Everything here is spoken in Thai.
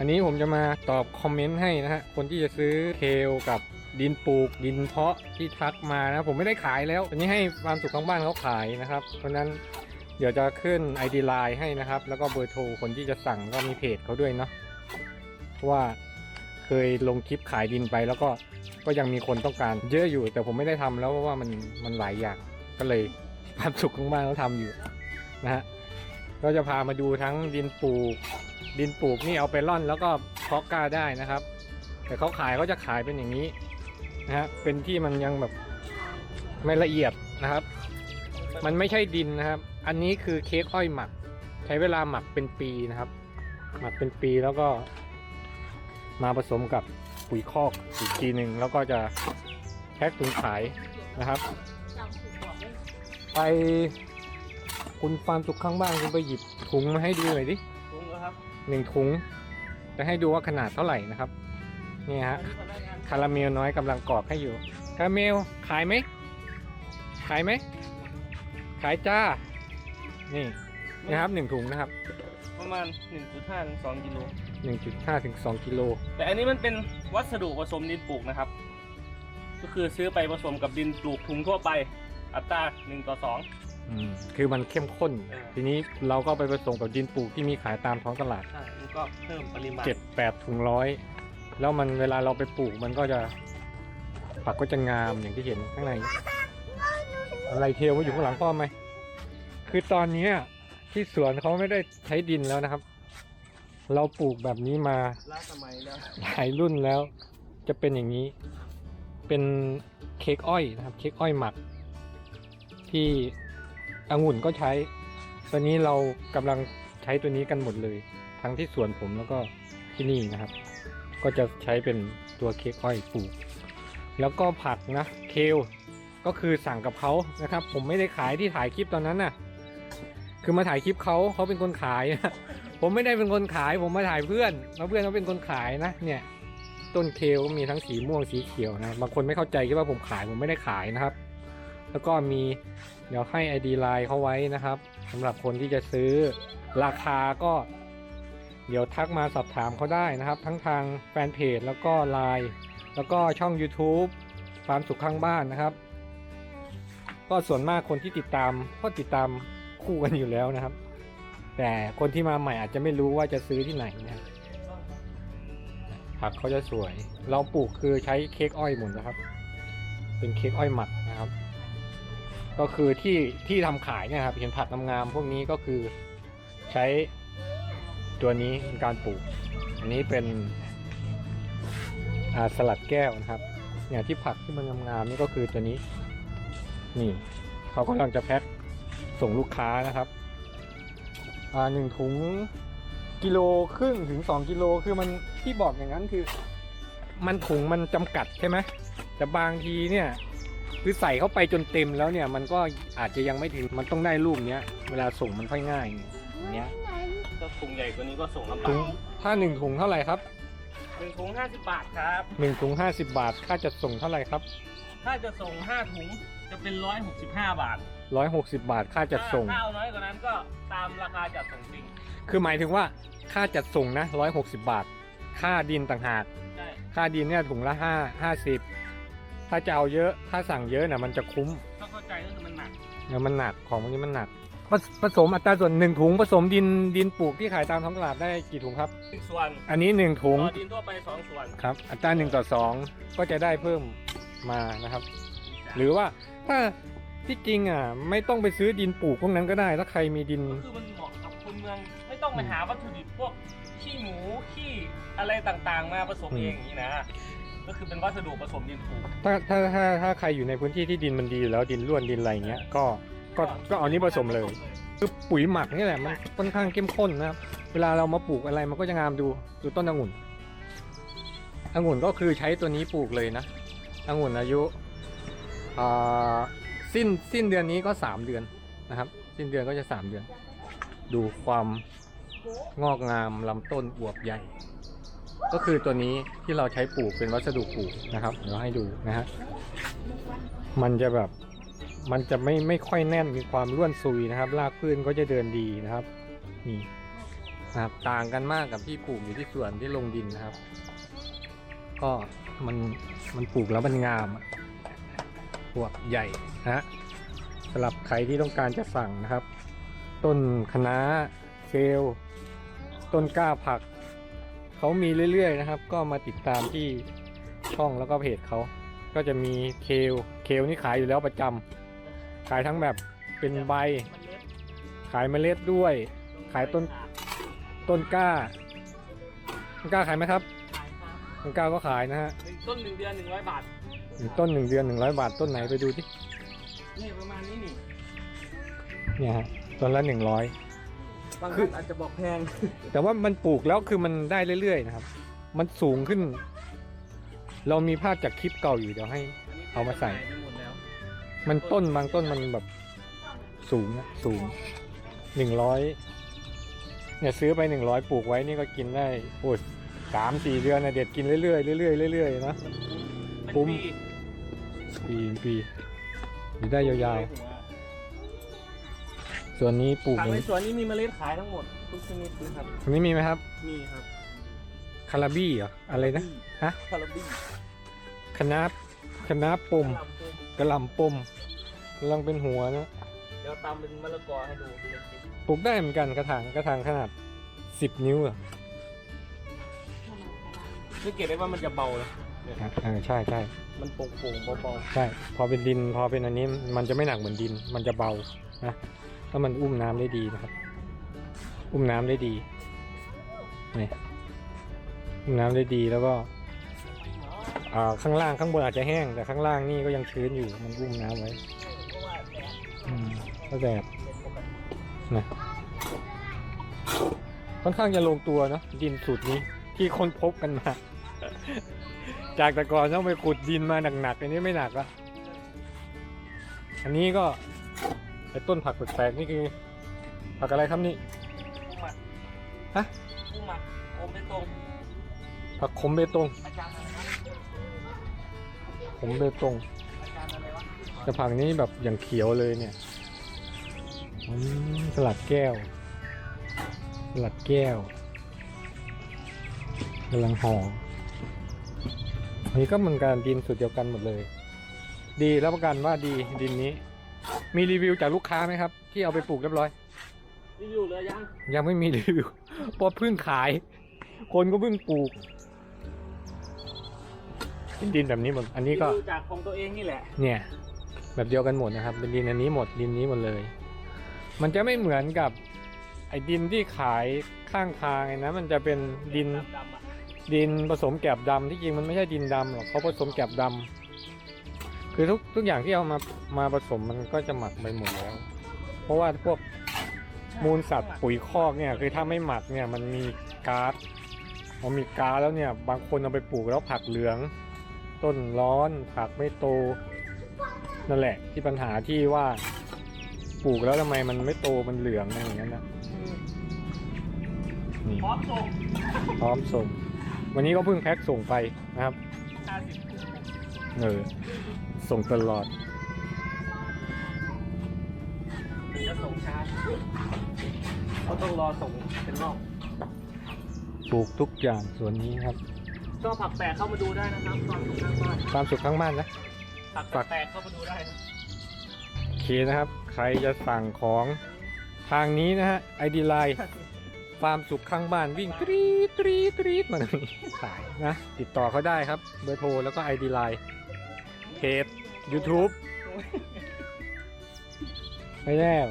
ครับอันนี้ผมจะมาตอบคอมเมนต์ให้นะฮะ คนที่จะซื้อเคลกับดินปลูกดินเพาะที่ทักมานะ ผมไม่ได้ขายแล้ว อันนี้ให้ความสุขของบ้านเขาขายนะครับ เพราะนั้นเดี๋ยวจะขึ้น ID Line ให้นะครับ แล้วก็เบอร์โทรคนที่จะสั่งก็มีเพจเขาด้วยเนาะเพราะว่าเคยลงคลิปขายดินไปแล้วก็ก็ยังมีคนต้องการเยอะอยู่ แต่ผมไม่ได้ทำแล้วเพราะว่ามันมันหลายอย่างก็เลยความสุขของบ้านเขาทำอยู่นะฮะก็จะพามาดูทั้งดินปลูก ดินปลูกนี่เอาไปร่อนแล้วก็เพาะกล้าได้นะครับ แต่เขาขายเขาจะขายเป็นอย่างนี้นะฮะเป็นที่มันยังแบบไม่ละเอียดนะครับ มันไม่ใช่ดินนะครับ อันนี้คือเค้กอ้อยหมัก ใช้เวลาหมักเป็นปีนะครับ หมักเป็นปีแล้วก็ มาผสมกับปุ๋ยคอกอีกทีหนึ่งแล้วก็จะแพ็คถุงขายนะครับ ไปคุณฟาร์มสุขข้างบ้านคุณไปหยิบถุงมาให้ดูหน่อยดิ หนึ่งถุงจะให้ดูว่าขนาดเท่าไหร่นะครับนี่ฮะอันนี้พนักงานคาราเมลน้อยกำลังกรอกให้อยู่คาราเมลขายไหมขายไหมขายจ้า นี่นะครับหนึ่งถุงนะครับ ประมาณ 1.5ถึง2กิโล1.5ถึง2กิโลแต่อันนี้มันเป็นวัสดุผสมดินปลูกนะครับ ก็คือซื้อไปผสมกับดินปลูกถุงทั่วไป อัตรา1ต่อ อืมคือมันเข้มข้น เออ ทีนี้เราก็ไปผสมกับดินปลูกที่มีขายตามท้องตลาด2ใช่มันก็เพิ่มปริมาณเจ็ดแปดถุงร้อย แล้วมันเวลาเราไปปลูกมันก็จะผักก็จะงามอย่างที่เห็นข้างใน อะไรเทลมาอยู่ข้างหลังพ่อไหม คือตอนเนี้ยที่สวนเขาไม่ได้ใช้ดินแล้วนะครับ เราปลูกแบบนี้มา ล้าสมัยแล้วหลายรุ่นแล้วจะเป็นอย่างนี้ เป็นเค้กอ้อยนะครับ เค้กอ้อยหมัก ที่ องุ่นก็ใช้ ตอนนี้เรากำลังใช้ตัวนี้กันหมดเลย ทั้งที่สวนผมแล้วก็ที่นี่นะครับ ก็จะใช้เป็นตัวเค้กอ้อยปลูก แล้วก็ผักนะเคลก็คือสั่งกับเขานะครับ ผมไม่ได้ขายที่ถ่ายคลิปตอนนั้นน่ะ คือมาถ่ายคลิปเขาเขาเป็นคนขายผมไม่ได้เป็นคนขาย ผมมาถ่ายเพื่อนแล้วเพื่อนเขาเป็นคนขายนะเนี่ย ต้นเคลก็มีทั้งสีม่วงสีเขียวนะบางคนไม่เข้าใจคิดว่าผมขายผมไม่ได้ขายนะครับ แล้วก็มีเดี๋ยวให้ ID ไลน์เขาไว้นะครับสำหรับคนที่จะซื้อราคาก็ เดี๋ยวทักมาสอบถามเขาได้นะครับ ทั้งทางแฟนเพจแล้วก็ไลน์แล้วก็ช่อง YouTube ฟาร์มสุขข้างบ้านนะครับ ก็ส่วนมากคนที่ติดตามก็ติดตามคู่กันอยู่แล้วนะครับ แต่คนที่มาใหม่อาจจะไม่รู้ว่าจะซื้อที่ไหนนะผักเขาจะสวย เราปลูกคือใช้เค้กอ้อยหมดนะครับ เป็นเค้กอ้อยหมักนะครับ ก็คือที่ที่ทำขายเนี่ยครับเห็นผักงามๆพวกนี้ก็คือใช้ตัวนี้ในการปลูก อันนี้เป็นอาสลัดแก้วนะครับเนี่ยที่ผักที่มันงามๆนี่ก็คือตัวนี้ นี่เขากำลังจะแพ็คส่งลูกค้านะครับอ่าหนึ่งถุงกิโลครึ่งถึงสองกิโลคือมันที่บอกอย่างนั้นคือ มันถุงมันจำกัดใช่ไหมแต่บางทีเนี่ย คือใส่เข้าไปจนเต็มแล้วเนี่ย มันก็อาจจะยังไม่ถึงมันต้องได้รูปเนี้ยเวลาส่งมันค่อยง่ายอย่างเงี้ยก็ถุงใหญ่กว่านี้ก็ส่งลำบาถุกงถ้าหนึ่งถุงเท่าไหร่ครับหนึ่งถุง50บาทครับ หนึ่งถุงห้าสิบบาทค่าจัดส่งเท่าไหร่ครับถ้าจะส่ง5ถุงจะเป็น165บาทร้อยหกสิบบาทค่าจัดส่ง ถ้าเอาน้อยกว่านั้นก็ตามราคาจัดส่งจริงคือหมายถึงว่าค่าจัดส่งนะร้อยหกสิบบาท ค่าดินต่างหาก ใช่ค่าดินเนี่ยถุงละห้าห้าสิบ ถ้าจะเอาเยอะ ถ้าสั่งเยอะนะมันจะคุ้มต้องเข้าใจก็คือมันหนักเงินมันหนักของพวกนี้มันหนักผสผสมอัตราส่วนหนึ่งถุงผสมดินดินปลูกที่ขายตามท้องตลาดได้กี่ถุงครับหนึ่งส่วนอันนี้หนึ่งถุงต่อดินทั่วไป2ส่วนครับ อัตราหนึ่งต่อสองก็จะได้เพิ่มมานะครับ หรือว่าถ้าที่จริงอะไม่ต้องไปซื้อดินปลูกพวกนั้นก็ได้ ถ้าใครมีดิน ก็คือมันเหมาะกับคนเมือง ไม่ต้องไปหาวัตถุดิบพวกขี้หมูขี้อะไรต่างๆ มาผสมอืมเองอย่างนี้นะ ก็คือเป็นวัสดุผสมดินปลูกถ้าถ้าถ้าถ้าใครอยู่ในพื้นที่ที่ดินมันดีอยู่แล้วดินร่วนดินอะไรอย่างเงี้ยก็ก็ก็เอานี้ผสมเลย คือปุ๋ยหมักนี่แหละมันค่อนข้างเข้มข้นนะครับเวลาเรามาปลูกอะไรมันก็จะงามดูดูต้นองุ่นองุ่นก็คือใช้ตัวนี้ปลูกเลยนะองุ่นอายุอ่าสิ้นสิ้นเดือนนี้ก็สามเดือนนะครับ สิ้นเดือนก็จะสามเดือน ดูความงอกงามลำต้นอวบใหญ่ ก็คือตัวนี้ที่เราใช้ปลูกเป็นวัสดุปลูกนะครับ เดี๋ยวให้ดูนะฮะมันจะแบบมันจะไม่ไม่ค่อยแน่นมีความร่วนซุยนะครับรากพืชก็จะเดินดีนะครับ นี่นะครับต่างกันมากกับที่ปลูกอยู่ที่สวนที่ลงดินนะครับ ก็มันมันปลูกแล้วมันงามอะพวกใหญ่นะฮะสำหรับใครที่ต้องการจะสั่งนะครับ ต้นคะน้าเคลต้นกล้าผัก เขามีเรื่อยๆนะครับ ก็มาติดตามที่ช่องแล้วก็เพจเขา ก็จะมีเคล เคลนี่ขายอยู่แล้วประจำขายทั้งแบบเป็นใบมันเล็กขายเมล็ดด้วย ขายต้นต้นกล้า ต้นกล้าขายไหมครับขายครับต้นกล้าก็ขายนะฮะหนึ่งต้นหนึ่งเดือนหนึ่งร้อยบาทต้นหนึ่งเดือนหนึ่งร้อยบาทต้นไหนไปดูที่นี่ประมาณนี้นี่ เนี่ยฮะต้นละหนึ่งร้อย บางคืท่าอนอาจจะบอกแพง แต่ว่ามันปลูกแล้วคือมันได้เรื่อยๆนะครับ มันสูงขึ้น เรามีภาพจากคลิปเก่าอยู่เดี๋ยวให้ เอามาใส่ไปหมดแล้วมันต้นบางต้นมันแบบสูงนะสูงหนึ่งร้อยเนี่ยซื้อไปหนึ่งร้อยปลูกไว้นี่ก็กินได้โอ้ยสามสี่เดือนนะเด็ดกินเรื่อยๆเรื่อยๆเรื่อยๆนะ คุ้ม ปีปีอยู่ได้ยาวๆ ส่วนนี้ปลูกทางอย่างในนี้สวนนี้มีเมล็ดขายทั้งหมดทุกชนิดนะครับ ตรงนี้มีไหมครับ มีครับคาราบี้เหรออะไรนะฮะคาราบี้คณะคณะปมกะหล่ำปมกระหลำปมกำลังเป็นหัวนะเดี๋ยวตำเป็นมะละกอให้ดูเดี๋ยวกินปลูกได้เหมือนกันกระถางกระถางขนาดสิบนิ้วอะสังเกตได้ว่ามันจะเบาเลยอะเออใช่ใช่มันโป่งๆเบาใช่ พอเป็นดิน พอเป็นอันนี้มันจะไม่หนักเหมือนดิน มันจะเบานะ ถ้ามันอุ้มน้ำได้ดีนะครับ อุ้มน้ำได้ดีนี่อุ้มน้ำได้ดีแล้วก็อ่าข้างล่างข้างบนอาจจะแห้ง แต่ข้างล่างนี่ก็ยังชื้นอยู่มันอุ้มน้ำไว้เพราะว่าแดดอืมก็แบบนะค่อนข้างจะลงตัวเนอะดินสูตรนี้ที่คนพบกันมา จากแต่ก่อนต้องไปขุดดินมาหนักๆอันนี้ไม่หนักละอันนี้ก็ ไอ้ต้นผักแปลกๆนี่คือผักอะไรครับนี่ผู้หมักฮะผู้หมักโอมเป็นตรงผักขมเบตงอาจารย์อะไรวะขมเบตงอาจารย์อะไรวะแต่ผักนี้แบบอย่างเขียวเลยเนี่ยอืมสลัดแก้ว สลัดแก้วกำลังห่ออันนี้ก็เหมือนกันดินสูตรเดียวกันหมดเลย ดีรับประกันว่าดีดินนี้ มีรีวิวจากลูกค้าไหมครับ ที่เอาไปปลูกเรียบร้อย รีวิวเลยยังยังไม่มีรีวิวเพราะเพิ่งขาย คนก็เพิ่งปลูกเป็นดินแบบนี้หมดอันนี้ก็รีวิวจากของตัวเองนี่แหละ เนี่ย แบบเดียวกันหมดนะครับ เป็นดินอันนี้หมดดินนี้หมดเลย มันจะไม่เหมือนกับ ไอ้ดินที่ขายข้างทางไงนะมันจะเป็นดิน ดำๆอะดินผสมแกบดำที่จริงมันไม่ใช่ดินดำหรอกเขาผสมแกบดำ คือทุกทุกอย่างที่เอามามาผสมมันก็จะหมักไปหมดแล้ว เพราะว่าพวกมูลสัตว์ปุ๋ยคอกเนี่ยคือถ้าไม่หมักเนี่ยมันมีก๊าซพอมีก๊าซแล้วเนี่ยบางคนเอาไปปลูกแล้วผักเหลือง ต้นร้อนผักไม่โตนั่นแหละ ที่ปัญหาที่ว่าปลูกแล้วทำไมมันไม่โตมันเหลืองอะไรอย่างนั้นนะนี่พร้อมส่งพร้อมส่ง วันนี้ก็เพิ่งแพ็คส่งไปนะครับห้าสิบ เออส่งตลอดจะส่งช้าเขาต้องรอส่งเป็นรอบปลูกทุกอย่างส่วนนี้ครับ ก็ผักแปลกเข้ามาดูได้นะครับตอนอยู่ข้างบ้านความสุขข้างบ้านนะ ผักแปลกเข้ามาดูได้นะโอเคนะครับ ใครจะสั่งของทางนี้นะฮะไอดีไลน์ความสุขข้างบ้านวิ่งตรีดตรีดตรีดมาตรงนี้ขายนะ ติดต่อเขาได้ครับ เบอร์โทรแล้วก็ไอดีไลน์ เพจ YouTube ไปแล้ว